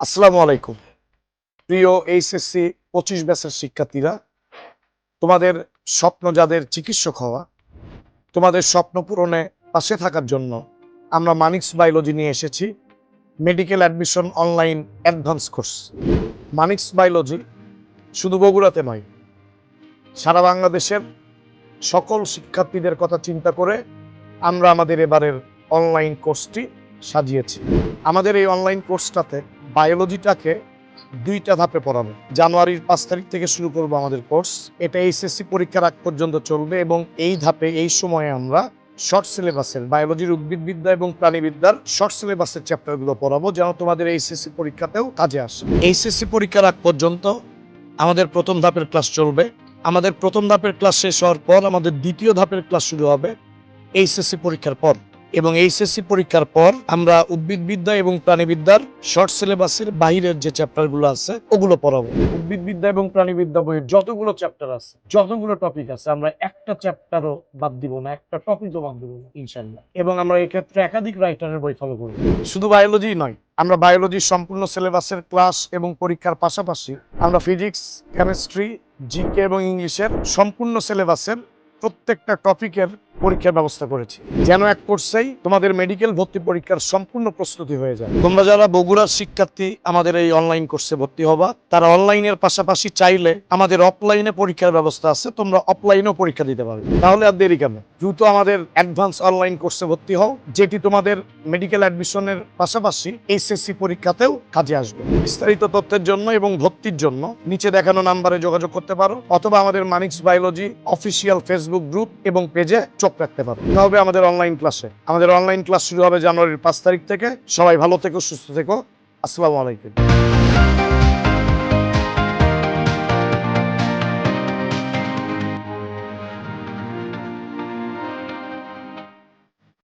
আসসালামু আলাইকুম। প্রিয় এইচএসসি পঁচিশ ব্যাচের শিক্ষার্থীরা, তোমাদের স্বপ্ন যাদের চিকিৎসক হওয়া, তোমাদের স্বপ্ন পূরণে পাশে থাকার জন্য আমরা মানিক্স বায়োলজি নিয়ে এসেছি, medical admission online advance course. Manix biology শুধু বগুড়াতে নয়, সারা বাংলাদেশের সকল শিক্ষার্থীদের কথা চিন্তা করে আমরা আমাদের এবারের অনলাইন কোর্সটি সাজিয়েছি। আমাদের এই অনলাইন কোর্সটাতে বায়োলজিটাকে দুইটা ধাপে পড়াবো। জানুয়ারির পাঁচ তারিখ থেকে শুরু করব আমাদের কোর্স। এটা এইচএসসি পরীক্ষার আগ পর্যন্ত চলবে এবং এই ধাপে, এই সময়ে আমরা শর্ট সিলেবাসের বায়োলজির উদ্ভিদবিদ্যা এবং প্রাণীবিদ্যার শর্ট সিলেবাসের চ্যাপ্টারগুলো পড়াবো যেন তোমাদের এইচএসসি পরীক্ষাতেও কাজে আসে। এইচএসসি পরীক্ষার আগ পর্যন্ত আমাদের প্রথম ধাপের ক্লাস চলবে। আমাদের প্রথম ধাপের ক্লাস শেষ হওয়ার পর আমাদের দ্বিতীয় ধাপের ক্লাস শুরু হবে এইচএসসি পরীক্ষার পর। এবং এইচএসসি পরীক্ষার পর আমরা উদ্ভিদবিদ্যা এবং প্রাণীবিদ্যার শর্ট সিলেবাসের বাইরের যে চ্যাপ্টারগুলো আছে, ওগুলো পড়াবো। উদ্ভিদবিদ্যা এবং প্রাণীবিদ্যা বইয়ের যতগুলো চ্যাপ্টার আছে, যতগুলো টপিক আছে, আমরা একটা চ্যাপ্টারও বাদ দিব না, একটা টপিকও বাদ দিব না ইনশাল্লাহ এবং আমরা এক্ষেত্রে একাধিক রাইটারের বই ফলো করব। শুধু বায়োলজি নয়, আমরা বায়োলজির সম্পূর্ণ সিলেবাসের ক্লাস এবং পরীক্ষার পাশাপাশি আমরা ফিজিক্স কেমিস্ট্রি জিকে এবং ইংলিশের সম্পূর্ণ সিলেবাসের প্রত্যেকটা টপিকের পরীক্ষার ব্যবস্থা করেছি। যেন এক কোর্সেই তোমাদের মেডিকেল ভর্তি পরীক্ষার সম্পূর্ণ প্রস্তুতি হয়ে যায়। তোমরা যারা বগুড়ার শিক্ষার্থী, আমাদের এই অনলাইন কোর্সে ভর্তি হবা। তারা অনলাইনের পাশাপাশি চাইলে আমাদের অফলাইনে পরীক্ষার ব্যবস্থা আছে, তোমরা অফলাইনেও পরীক্ষা দিতে পারবে। তাহলে আর দেরি কেন? দ্রুত আমাদের অ্যাডভান্স অনলাইন কোর্সে ভর্তি হও, যেটি তোমাদের মেডিকেল অ্যাডমিশনের পাশাপাশি এইচএসসি পরীক্ষাতেও কাজে আসবে। বিস্তারিত তথ্যের জন্য এবং ভর্তির জন্য নিচে দেখানো নাম্বারে যোগাযোগ করতে পারো, অথবা আমাদের Manix biology official Facebook group এবং পেজে চোখ রাখতে পারো। হবে আমাদের অনলাইন ক্লাসে আমাদের অনলাইন ক্লাস শুরু হবে জানুয়ারির পাঁচ তারিখ থেকে। সবাই ভালো থেকো, সুস্থ থেকো। আসসালামু আলাইকুম।